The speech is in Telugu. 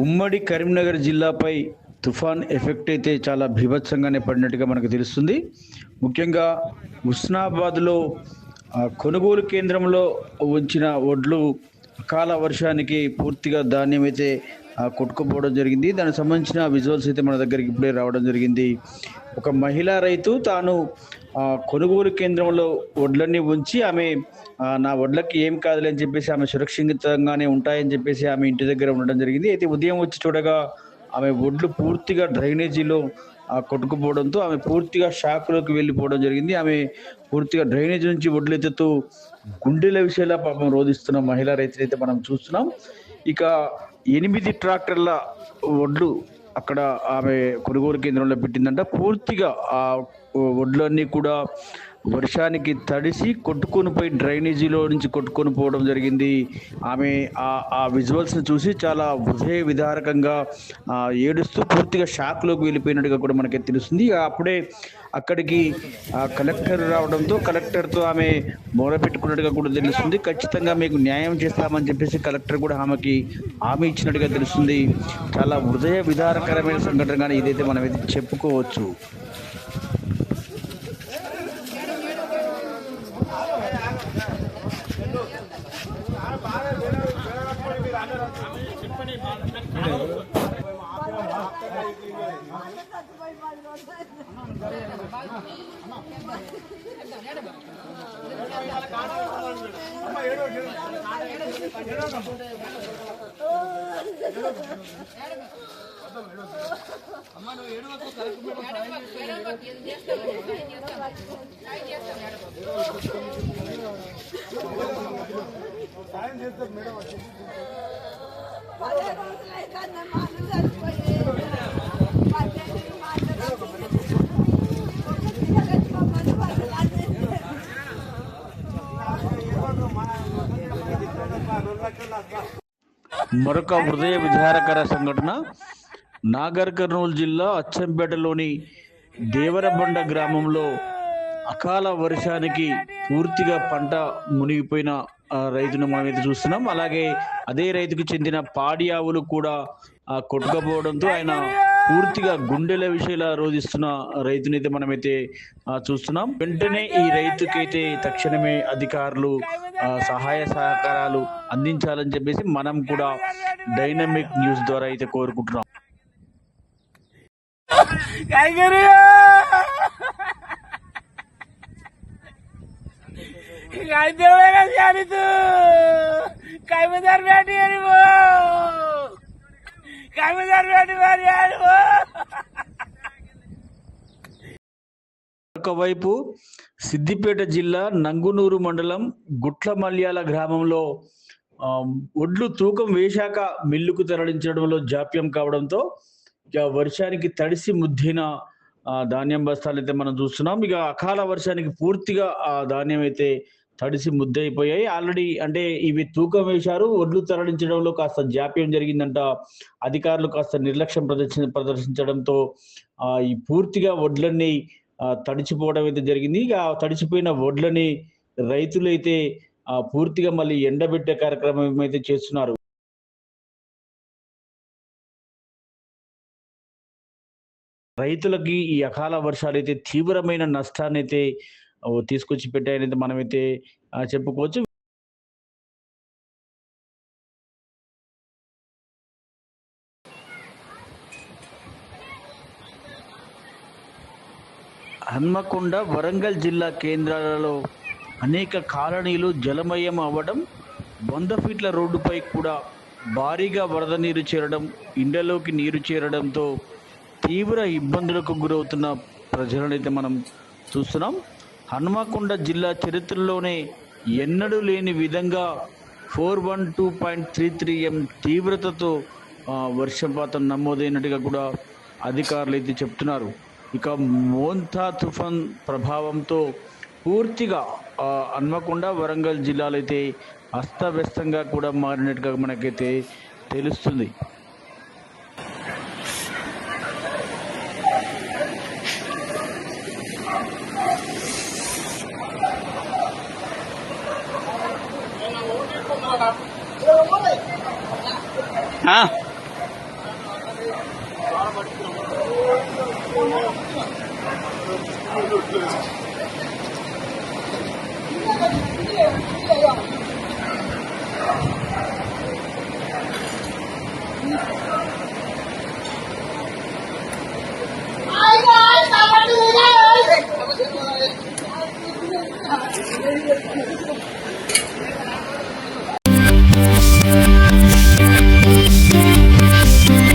ఉమ్మడి కరీంనగర్ జిల్లాపై తుఫాన్ ఎఫెక్ట్ అయితే చాలా భీభత్సంగానే పడినట్టుగా మనకు తెలుస్తుంది. ముఖ్యంగా హుస్నాబాద్లో కొనుగోలు కేంద్రంలో ఉంచిన వడ్లు అకాల వర్షానికి పూర్తిగా ధాన్యం అయితే కొట్టుకుపోవడం జరిగింది. దానికి సంబంధించిన విజువల్స్ అయితే మన దగ్గరికి ఇప్పుడే రావడం జరిగింది. ఒక మహిళా రైతు తాను కొనుగోలు కేంద్రంలో వడ్లన్నీ ఉంచి ఆమె నా వడ్లకి ఏం కాదులే అని చెప్పేసి ఆమె సురక్షితంగానే ఉంటాయని చెప్పేసి ఆమె ఇంటి దగ్గర ఉండడం జరిగింది. అయితే ఉదయం వచ్చి చూడగా ఆమె ఒడ్లు పూర్తిగా డ్రైనేజీలో కొట్టుకుపోవడంతో ఆమె పూర్తిగా షాక్లోకి వెళ్ళిపోవడం జరిగింది. ఆమె పూర్తిగా డ్రైనేజ్ నుంచి వడ్లు ఎత్తుతూ గుండెల విషయాల పాపం రోధిస్తున్న మహిళా రైతులైతే మనం చూస్తున్నాం. ఇక ఎనిమిది ట్రాక్టర్ల ఒడ్లు అక్కడ ఆమె కొనుగోలు కేంద్రంలో పెట్టిందంట. పూర్తిగా ఆ వడ్లన్నీ కూడా వర్షానికి తడిసి కొట్టుకొని పోయి డ్రైనేజీలో నుంచి కొట్టుకొని పోవడం జరిగింది. ఆమె ఆ ఆ విజువల్స్ని చూసి చాలా హృదయ విదారకంగా ఏడుస్తూ పూర్తిగా షాక్లోకి వెళ్ళిపోయినట్టుగా కూడా మనకి తెలుస్తుంది. అప్పుడే అక్కడికి కలెక్టర్ రావడంతో కలెక్టర్తో ఆమె మొరపెట్టుకున్నట్టుగా కూడా తెలుస్తుంది. ఖచ్చితంగా మీకు న్యాయం చేస్తామని చెప్పేసి కలెక్టర్ కూడా ఆమెకి హామీ ఇచ్చినట్టుగా తెలుస్తుంది. చాలా హృదయ విదారకరమైన కానీ ఇదైతే మనం అయితే చెప్పుకోవచ్చు. పదే రోజులు అయితే మా అన్న చనిపోయి పద్దెనిమిది మాటలు మరొక హృదయ విధారకర సంఘటన. నాగర్ కర్నూలు జిల్లా అచ్చంపేటలోని దేవరబండ గ్రామంలో అకాల వర్షానికి పూర్తిగా పంట మునిగిపోయిన రైతును మనం అయితే చూస్తున్నాం. అలాగే అదే రైతుకు చెందిన పాడి ఆవులు కూడా ఆ, కొట్టుకపోవడంతో ఆయన పూర్తిగా గుండెల విషయాల రోధిస్తున్న రైతునైతే మనమైతే చూస్తున్నాం. వెంటనే ఈ రైతుకైతే తక్షణమే అధికారులు సహాయ సహకారాలు అందించాలని చెప్పేసి మనం కూడా డైనమిక్ న్యూస్ ద్వారా అయితే కోరుకుంటున్నాం. काय करू काय तेवढं कशी आली तू काय मजार बॅटी आली भो काय मजार बॅटी मारी आली भो ఒకవైపు సిద్దిపేట జిల్లా నంగునూరు మండలం గుట్ల మల్యాల గ్రామంలో ఆ, ఒడ్లు తూకం వేశాక మిల్లుకు తరలించడంలో జాప్యం కావడంతో ఇక వర్షానికి తడిసి ముద్దిన ఆ, ధాన్యం బస్తాలు అయితే మనం చూస్తున్నాం ఇక అకాల వర్షానికి పూర్తిగా ఆ ధాన్యం అయితే తడిసి ముద్దయిపోయాయి. ఆల్రెడీ అంటే ఇవి తూకం వేశారు. ఒడ్లు తరలించడంలో కాస్త జాప్యం జరిగిందంట. అధికారులు కాస్త నిర్లక్ష్యం ప్రదర్శన ప్రదర్శించడంతో ఈ పూర్తిగా వడ్లన్నీ తడిచిపోవడం అయితే జరిగింది. ఇక తడిచిపోయిన వడ్లని రైతులు అయితే పూర్తిగా మళ్ళీ ఎండబెట్టే కార్యక్రమం అయితే చేస్తున్నారు. రైతులకి ఈ అకాల వర్షాలు అయితే తీవ్రమైన నష్టాన్ని అయితే తీసుకొచ్చి పెట్టాయనేది మనమైతే చెప్పుకోవచ్చు. హన్మకొండ వరంగల్ జిల్లా కేంద్రాలలో అనేక కాలనీలు జలమయం అవ్వడం వంద ఫీట్ల రోడ్డుపై కూడా భారీగా వరద నీరు చేరడం ఇండ్లలోకి నీరు చేరడంతో తీవ్ర ఇబ్బందులకు గురవుతున్న ప్రజలనైతే మనం చూస్తున్నాం. హన్మకొండ జిల్లా చరిత్రలోనే ఎన్నడూ లేని విధంగా four one two point three three M తీవ్రతతో వర్షపాతం నమోదైనట్టుగా కూడా అధికారులు అయితే చెప్తున్నారు. ఇక మోంతా తుఫాన్ ప్రభావంతో పూర్తిగా హన్మకొండ వరంగల్ జిల్లాలు అయితే అస్తవ్యస్తంగా కూడా మారినట్టుగా మనకైతే తెలుస్తుంది. Yeah.